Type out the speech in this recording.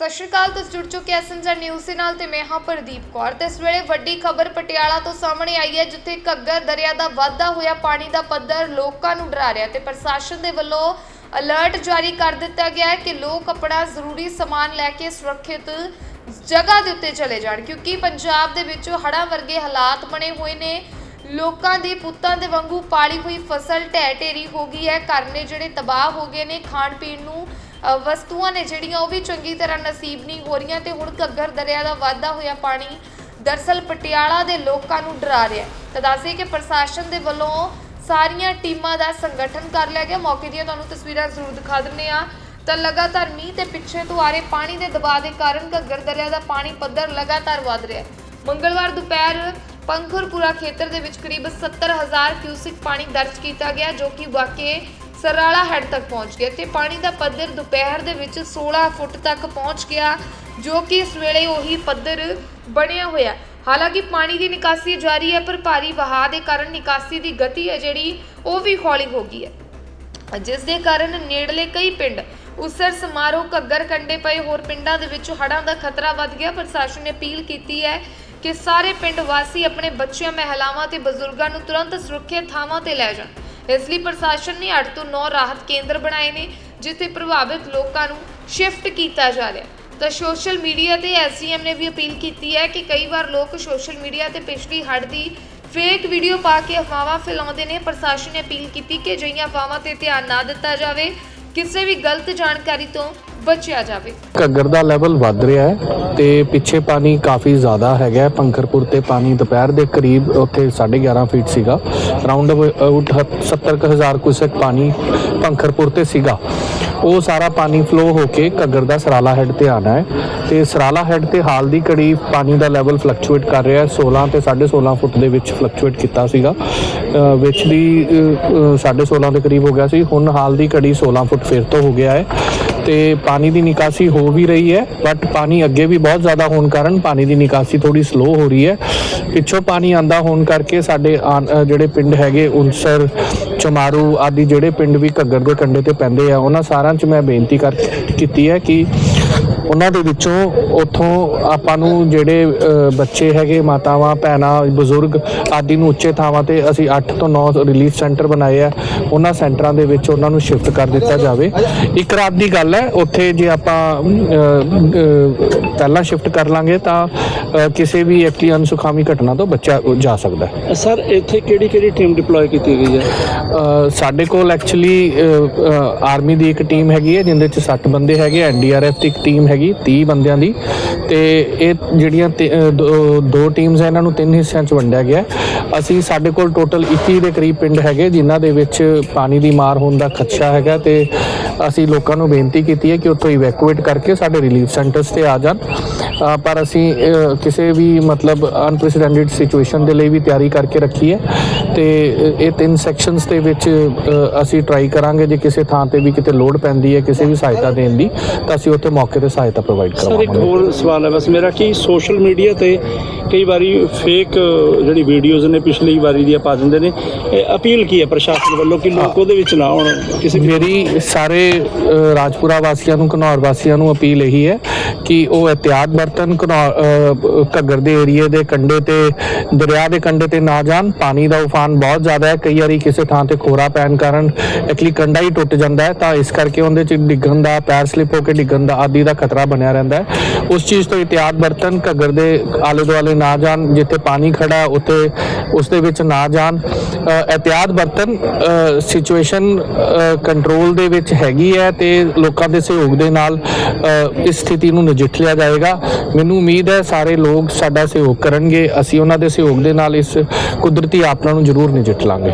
ਸਤਿ ਸ਼੍ਰੀ ਅਕਾਲ, ਤੁਸੀਂ ਜੁੜ ਚੁੱਕੇ ਐਸਐਨਜਰ ਨਿਊਜ਼ ਦੇ ਨਾਲ ਤੇ ਮੈਂ ਹਾਂ ਪ੍ਰਦੀਪ ਕੌਰ। ਤੇ ਇਸ ਵੇਲੇ ਵੱਡੀ ਖਬਰ ਪਟਿਆਲਾ ਤੋਂ ਸਾਹਮਣੇ ਆਈ ਹੈ, ਜਿੱਥੇ ਘੱਗਰ ਦਰਿਆ ਦਾ ਵਾਧਾ ਹੋਇਆ, ਪਾਣੀ ਦਾ ਪੱਧਰ ਲੋਕਾਂ ਨੂੰ ਡਰਾ ਰਿਹਾ ਤੇ ਪ੍ਰਸ਼ਾਸਨ ਦੇ ਵੱਲੋਂ ਅਲਰਟ ਜਾਰੀ ਕਰ ਦਿੱਤਾ ਗਿਆ ਹੈ ਕਿ ਲੋਕ ਆਪਣਾ ਜ਼ਰੂਰੀ ਸਮਾਨ ਲੈ ਕੇ ਸੁਰੱਖਿਅਤ ਜਗ੍ਹਾ ਦੇ ਉੱਤੇ ਚਲੇ ਜਾਣ, ਕਿਉਂਕਿ ਪੰਜਾਬ ਦੇ ਵਿੱਚ ਹੜ੍ਹਾਂ ਵਰਗੇ ਹਾਲਾਤ ਬਣੇ ਹੋਏ ਨੇ। ਲੋਕਾਂ ਦੀ ਪੁੱਤਾਂ ਦੇ ਵਾਂਗੂ ਪਾਲੀ ਹੋਈ ਫਸਲ ਢਹਿ ਢੇਰੀ ਹੋ ਗਈ ਹੈ, ਘਰ ਨੇ ਜਿਹੜੇ ਤਬਾਹ ਹੋ ਗਏ ਨੇ ਖਾਣ ਪੀਣ ਨੂੰ ਵਸਤੂਆਂ ਨੇ ਜਿਹੜੀਆਂ ਉਹ ਵੀ ਚੰਗੀ ਤਰ੍ਹਾਂ ਨਸੀਬ ਨਹੀਂ ਹੋ ਰਹੀਆਂ ਤੇ ਹੁਣ ਘੱਗਰ ਦਰਿਆ ਦਾ ਵਾਧਾ ਹੋਇਆ ਪਾਣੀ ਦਰਸਲ ਪਟਿਆਲਾ ਦੇ ਲੋਕਾਂ ਨੂੰ ਡਰਾ ਰਿਹਾ ਤਾਂ ਦੱਸਦੇ ਕਿ ਪ੍ਰਸ਼ਾਸਨ ਦੇ ਵੱਲੋਂ ਸਾਰੀਆਂ ਟੀਮਾਂ ਦਾ ਸੰਗਠਨ ਕਰ ਲਿਆ ਗਿਆ। ਮੌਕੇ ਦੀਆਂ ਤੁਹਾਨੂੰ ਤਸਵੀਰਾਂ ਜ਼ਰੂਰ ਦਿਖਾ ਦਿੰਨੇ ਆ ਤਾਂ ਲਗਾਤਾਰ ਮੀਂਹ ਤੇ ਪਿੱਛੇ ਤੋਂ ਆ ਰਹੇ ਪਾਣੀ ਦੇ ਦਬਾਅ ਦੇ ਕਾਰਨ ਘੱਗਰ ਦਰਿਆ ਦਾ ਪਾਣੀ ਪੱਧਰ ਲਗਾਤਾਰ ਵਧ ਰਿਹਾ ਹੈ। ਮੰਗਲਵਾਰ ਦੁਪਹਿਰ ਪੰਖਰਪੁਰਾ ਖੇਤਰ ਦੇ ਵਿੱਚ ਕਰੀਬ 70000 ਕਿਊਸਿਕ ਪਾਣੀ ਦਰਜ ਕੀਤਾ ਗਿਆ, ਜੋ ਕਿ ਵਾਕੇ ਸਰਾਲਾ ਹੈਡ ਤੱਕ ਪਹੁੰਚ ਗਿਆ ਤੇ ਪਾਣੀ ਦਾ ਪੱਧਰ ਦੁਪਹਿਰ ਦੇ ਵਿੱਚ 16 ਫੁੱਟ ਤੱਕ ਪਹੁੰਚ ਗਿਆ, ਜੋ ਕਿ ਇਸ ਵੇਲੇ ਉਹੀ ਪੱਧਰ ਬਣਿਆ ਹੋਇਆ। ਹਾਲਾਂਕਿ ਪਾਣੀ ਦੀ ਨਿਕਾਸੀ ਜਾਰੀ ਹੈ, ਪਰ ਭਾਰੀ ਵਹਾਅ ਦੇ ਕਾਰਨ ਨਿਕਾਸੀ ਦੀ ਗਤੀ ਹੈ ਜਿਹੜੀ, ਉਹ ਵੀ ਹੌਲੀ ਹੋ ਗਈ ਹੈ। ਜਿਸ ਦੇ ਕਾਰਨ ਨੇੜਲੇ ਕਈ ਪਿੰਡ ਉਸਰ ਸਮਾਰੋਹ ਘੱਗਰ ਕੰਡੇ ਪਏ ਹੋਰ ਪਿੰਡਾਂ ਦੇ ਵਿੱਚ ਹੜ੍ਹਾਂ ਦਾ ਖਤਰਾ ਵੱਧ ਗਿਆ। ਪ੍ਰਸ਼ਾਸਨ ਨੇ ਅਪੀਲ ਕੀਤੀ ਹੈ ਕਿ ਸਾਰੇ ਪਿੰਡ ਵਾਸੀ ਆਪਣੇ ਬੱਚਿਆਂ, ਮਹਿਲਾਵਾਂ ਤੇ ਬਜ਼ੁਰਗਾਂ ਨੂੰ ਤੁਰੰਤ ਸੁਰੱਖਿਅਤ ਥਾਵਾਂ ਤੇ ਲੈ ਜਾਣ। ਇਸ ਲਈ ਪ੍ਰਸ਼ਾਸਨ ਨੇ 8 ਤੋਂ 9 ਰਾਹਤ ਕੇਂਦਰ ਬਣਾਏ ਨੇ, ਜਿੱਥੇ ਪ੍ਰਭਾਵਿਤ ਲੋਕਾਂ ਨੂੰ ਸ਼ਿਫਟ ਕੀਤਾ ਜਾ ਰਿਹਾ ਤਾਂ ਸੋਸ਼ਲ ਮੀਡੀਆ ਤੇ ਐਸਡੀਐਮ ਨੇ ਵੀ ਅਪੀਲ ਕੀਤੀ ਹੈ ਕਿ ਕਈ ਵਾਰ ਲੋਕ ਸੋਸ਼ਲ ਮੀਡੀਆ ਤੇ ਪਿਛਲੀ ਹੜ੍ਹ ਦੀ ਫੇਕ ਵੀਡੀਓ ਪਾ ਕੇ ਅਫਵਾਹਾਂ ਫੈਲਾਉਂਦੇ ਨੇ। ਪ੍ਰਸ਼ਾਸਨ ਨੇ ਅਪੀਲ ਕੀਤੀ ਕਿ ਅਜਿਹੀਆਂ ਅਫਵਾਹਾਂ ਤੇ ਧਿਆਨ ਨਾ ਦਿੱਤਾ ਜਾਵੇ। ਕਿਸੇ ਵੀ ਗਲਤ ਜਾਣਕਾਰੀ ਤੋਂ ਬਚਿਆ ਜਾਵੇ। ਘੱਗਰ ਦਾ ਲੈਵਲ ਵੱਧ ਰਿਹਾ ਹੈ ਤੇ ਪਿੱਛੇ ਪਾਣੀ ਕਾਫੀ ਜ਼ਿਆਦਾ ਹੈਗਾ ਹੈ। ਪੰਖਰਪੁਰ ਤੇ ਪਾਣੀ ਦੁਪਹਿਰ ਦੇ ਕਰੀਬ ਉੱਥੇ 11.5 ਫੀਟ ਸੀਗਾ। ਰਾਉਂਡ ਅਬਾਊਟ 70000 ਕੁਸਕ ਪਾਣੀ ਪੰਖਰਪੁਰ ਤੇ ਸੀਗਾ। ਉਹ ਸਾਰਾ ਪਾਣੀ ਫਲੋ ਹੋ ਕੇ ਘੱਗਰ ਦਾ ਸਰਾਲਾ ਹੈੱਡ ਤੇ ਆਣਾ ਹੈ ਤੇ ਸਰਾਲਾ ਹੈੱਡ ਤੇ ਹਾਲ ਦੀ ਘੜੀ ਪਾਣੀ ਦਾ ਲੈਵਲ ਫਲਕਚੁਏਟ ਕਰ ਰਿਹਾ ਹੈ। 16 ਤੇ 16.5 ਫੁੱਟ ਦੇ ਵਿੱਚ ਫਲਕਚੁਏਟ ਕੀਤਾ ਸੀਗਾ। ਅ, ਵਿੱਚ ਦੀ 16.5 ਦੇ ਕਰੀਬ ਹੋ ਗਿਆ ਸੀ। ਹੁਣ ਹਾਲ ਦੀ ਘੜੀ 16 ਫੁੱਟ ਫਿਰ ਤੋਂ ਹੋ ਗਿਆ ਹੈ। ਤੇ ਪਾਣੀ ਦੀ ਨਿਕਾਸੀ ਹੋ ਵੀ ਰਹੀ ਹੈ ਬਟ ਪਾਣੀ ਅੱਗੇ ਵੀ ਬਹੁਤ ਜ਼ਿਆਦਾ ਹੋਣ ਕਾਰਨ ਪਾਣੀ ਦੀ ਨਿਕਾਸੀ ਥੋੜੀ ਸਲੋ ਹੋ ਰਹੀ ਹੈ। ਪਿੱਛੋਂ ਪਾਣੀ ਆਂਦਾ ਹੋਣ ਕਰਕੇ ਸਾਡੇ ਆਨ- ਜਿਹੜੇ ਪਿੰਡ ਹੈਗੇ, ਉਨਸਰ, ਚਮਾਰੂ ਆਦਿ ਜਿਹੜੇ ਪਿੰਡ ਵੀ ਘੱਗਰ ਦੇ ਕੰਢੇ ਤੇ ਪੈਂਦੇ ਆ, ਉਹਨਾਂ ਸਾਰਿਆਂ 'ਚ ਮੈਂ ਬੇਨਤੀ ਕਰ, ਕੀਤੀ ਹੈ ਕਿ ਉਹਨਾਂ ਦੇ ਵਿੱਚੋਂ ਉੱਥੋਂ ਆਪਾਂ ਨੂੰ ਜਿਹੜੇ ਬੱਚੇ ਹੈਗੇ, ਮਾਤਾਵਾਂ, ਭੈਣਾਂ, ਬਜ਼ੁਰਗ ਆਦਿ ਨੂੰ ਉੱਚੇ ਥਾਵਾਂ ਤੇ ਅਸੀਂ 8 ਤੋਂ 9 ਰਿਲੀਫ ਸੈਂਟਰ ਬਣਾਏ ਆ। ਉਹਨਾਂ ਸੈਂਟਰਾਂ ਦੇ ਵਿੱਚ ਉਹਨਾਂ ਨੂੰ ਸ਼ਿਫਟ ਕਰ ਦਿੱਤਾ ਜਾਵੇ। ਇੱਕ ਰਾਤ ਦੀ ਗੱਲ ਹੈ, ਉੱਥੇ ਜੇ ਆਪਾਂ ਪਹਿਲਾਂ ਸ਼ਿਫਟ ਕਰ ਲਾਂਗੇ ਤਾਂ ਕਿਸੇ ਵੀ ਐਕਚੁਅਲੀ ਅਨਸੁਖਾਵੀ ਘਟਨਾ ਤੋਂ ਬੱਚਾ ਜਾ ਸਕਦਾ ਹੈ। ਸਰ ਇੱਥੇ ਕਿਹੜੀ ਕਿਹੜੀ ਟੀਮ ਡਿਪਲੋਏ ਕੀਤੀ ਗਈ ਹੈ? ਸਾਡੇ ਕੋਲ ਐਕਚੁਅਲੀ ਆਰਮੀ ਦੀ ਇੱਕ ਟੀਮ ਹੈਗੀ ਹੈ ਜਿੰਦੇ ਚ 60 ਬੰਦੇ ਹੈਗੇ ਐਨਡੀਆਰਐਫ ਦੀ ਇੱਕ ਟੀਮ ਹੈਗੀ 30 ਬੰਦਿਆਂ ਦੀ। ਤੇ ਇਹ ਜਿਹੜੀਆਂ ਦੋ- ਟੀਮਸ ਹੈ ਇਹਨਾਂ ਨੂੰ ਤਿੰਨ ਹਿੱਸਿਆਂ ਚ ਵੰਡਿਆ ਗਿਆ। ਅਸੀਂ ਸਾਡੇ ਕੋਲ ਟੋਟਲ 21 ਦੇ ਕਰੀਬ ਪਿੰਡ ਹੈਗੇ ਜਿਨ੍ਹਾਂ ਦੇ ਵਿੱਚ ਪਾਣੀ ਦੀ ਮਾਰ ਹੋਣ ਦਾ ਖਦਸ਼ਾ ਹੈਗਾ ਤੇ ਅਸੀਂ ਲੋਕਾਂ ਨੂੰ ਬੇਨਤੀ ਕੀਤੀ ਹੈ ਕਿ ਉੱਥੋਂ ਇਵੈਕੂਏਟ ਕਰਕੇ ਸਾਡੇ ਰਿਲੀਫ ਸੈਂਟਰਸ ਤੇ ਆ ਜਾਣ। ਪਰ ਅਸੀਂ ਕਿਸੇ ਵੀ ਮਤਲਬ ਅਨਪ੍ਰੈਸਿਡੈਂਟਡ ਸਿਚੁਏਸ਼ਨ ਦੇ ਲਈ ਵੀ ਤਿਆਰੀ ਕਰਕੇ ਰੱਖੀ ਹੈ ਤੇ ਇਹ ਤਿੰਨ ਸੈਕਸ਼ਨਸ ਦੇ ਵਿੱਚ ਅਸੀਂ ਟਰਾਈ ਕਰਾਂਗੇ ਜੇ ਕਿਸੇ ਥਾਂ ਤੇ ਵੀ ਕਿਤੇ ਲੋਡ ਪੈਂਦੀ ਹੈ ਕਿਸੇ ਵੀ ਸਹਾਇਤਾ ਦੇਣ ਦੀ ਤਾਂ ਅਸੀਂ ਉੱਥੇ ਮੌਕੇ ਤੇ ਸਹਾਇਤਾ ਪ੍ਰੋਵਾਈਡ ਸਰ ਇੱਕ ਹੋਰ ਸਵਾਲ ਹੈ। ਬਸ ਮੇਰਾ ਕਿ ਸੋਸ਼ਲ ਮੀਡੀਆ ਤੇ ਕਈ ਵਾਰੀ ਫੇਕ ਜਿਹੜੀ ਵੀਡੀਓਜ਼ ਨੇ ਪਿਛਲੀ ਵਾਰੀ ਦੀਆਂ ਪਾ ਦਿੰਦੇ ਨੇ ਇਹ ਅਪੀਲ ਕੀ ਹੈ ਪ੍ਰਸ਼ਾਸਨ ਵੱਲੋਂ ਕਿ ਲੋਕ ਉਹਦੇ ਵਿੱਚ ਨਾ ਆਉਣ? ਕਿਸੇ ਮੇਰੀ ਸਾਰੇ ਰਾਜਪੁਰਾ ਵਾਸੀਆਂ ਨੂੰ ਘਨੌਰ ਵਾਸੀਆਂ ਨੂੰ ਅਪੀਲ ਇਹੀ ਹੈ ਕਿ ਉਹ ਇhtiyat ਵਰਤਨ ਘਨੌਰ ਘੱਗਰ ਦੇ ਏਰੀਏ ਦੇ ਕੰਢੇ ਤੇ ਦਰਿਆ ਦੇ ਕੰਢੇ ਤੇ ਨਾ ਜਾਣ ਪਾਣੀ ਦਾ ਉਫਾਨ ਬਹੁਤ ਜ਼ਿਆਦਾ ਹੈ। ਕਈ ਵਾਰੀ ਕਿਸੇ ਥਾਂ ਤੇ ਖੋਰਾ ਪੈਣ ਕਾਰਨ ਐਕਚੁਅਲੀ ਕੰਢਾ ਹੀ ਟੁੱਟ ਜਾਂਦਾ ਹੈ। ਤਾਂ ਇਸ ਕਰਕੇ ਉਹਦੇ ਚ ਡਿੱਗਣ ਦਾ ਪੈਰ ਸਲਿਪ ਹੋ ਕੇ ਡਿੱਗਣ ਦਾ ਆਦਿ ਦਾ ਖਤਰਾ ਬਣਿਆ ਰਹਿੰਦਾ ਹੈ। ਉਸ ਚੀਜ਼ ਤੋਂ ਇhtiyat ਵਰਤਨ ਘੱਗਰ ਦੇ ਆਲੇ ਦੁਆਲੇ ਨਾ ਜਾਣ ਜਿੱਥੇ ਪਾਣੀ ਖੜਾ ਉੱਥੇ ਉਸ ਦੇ ਵਿੱਚ ਨਾ ਜਾਣ। ਅ, ਇhtiyat ਵਰਤਨ ਸਿਚੁਏਸ਼ਨ ਕੰਟਰੋਲ ਦੇ ਵਿੱਚ ਹੈਗੀ ਹੈ ਤੇ ਲੋਕਾਂ ਦੇ ਸਹਿਯੋਗ ਦੇ ਨਾਲ ਇਸ ਸਥਿਤੀ ਨੂੰ ਨਜਿੱਠ ਲਿਆ ਜਾਏਗਾ। ਮੈਨੂੰ ਉਮੀਦ ਹੈ ਸਾਰੇ ਲੋਕ ਸਾਡਾ ਸਹਿਯੋਗ ਕਰਨਗੇ। ਅਸੀਂ ਉਹਨਾਂ ਦੇ ਸਹਿਯੋਗ ਦੇ ਨਾਲ ਇਸ ਕੁਦਰਤੀ ਆਪਦਾ ਨੂੰ ਜ਼ਰੂਰ ਨਜਿੱਠ ਲਾਂਗੇ।